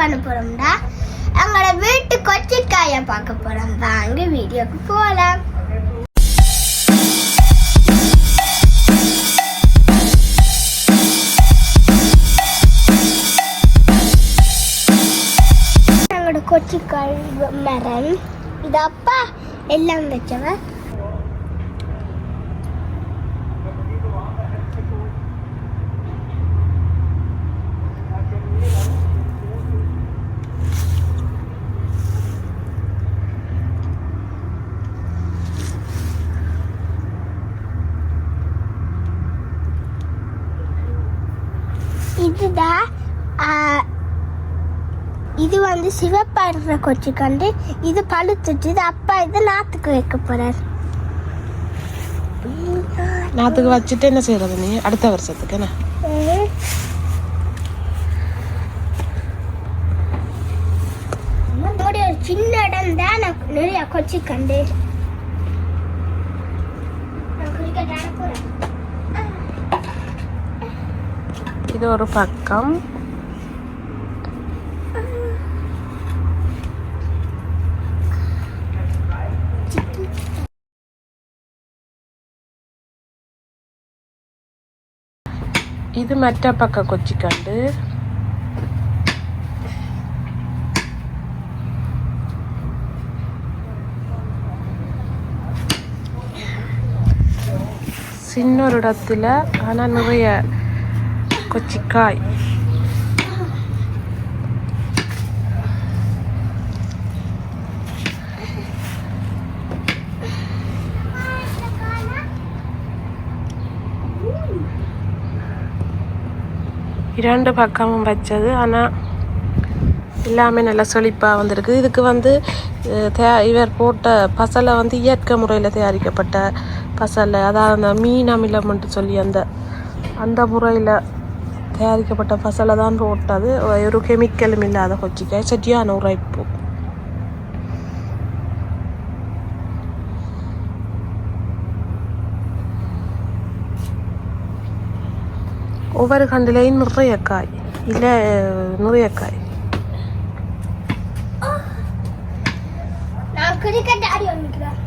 பண்ண போறோம்டா. எங்களோட வீட்டு கொச்சிக்காய பார்க்க போறோம். வாங்க வீடியோக்கு போகலாம் எங்களோட கொச்சிக்காய் மரம். இது அப்பா எல்லாம் வச்சவன் இதுதான் இது வந்து சிவப்பாடுற கொச்சிக்கண்டு இது பழுத்துட்டு அப்பா இது நாத்துக்கு வைக்க போறார். நாத்துக்கு வச்சுட்டு என்ன செய்யறது நீ? அடுத்த வருஷத்துக்கு என்ன? சின்ன இடம் தான் நான் நிறைய கொச்சிக்கண்டு. நான் cricket ஆட போறேன். இது ஒரு பக்கம். இது மற்ற பக்கம் கொச்சிக்கண்டு. சின்ன ஒரு இடத்துல ஆனால் நிறைய கொச்சிக்காய். இரண்டு பக்கமும் வச்சது ஆனால் எல்லாமே நல்லா செழிப்பாக வந்திருக்கு. இதுக்கு வந்து தயா- இவர் போட்ட பசலை வந்து இயற்கை முறையில் தயாரிக்கப்பட்ட பசலை. அதாவது அந்த மீன் அமிலம்ன்ட்டு சொல்லி அந்த அந்த முறையில் தயாரிக்கப்பட்ட ஃபசலை தான் போட்டது. ஒரு கெமிக்கலும் இல்லாத கொச்சிக்காய் சரியான உரைப்பு ஒவ்வொரு கண்டிலையும் நிறைய காய் இல்லை நிறைய காய் நான் கிரிக்கெட் ஆடி வந்துக்கிறேன்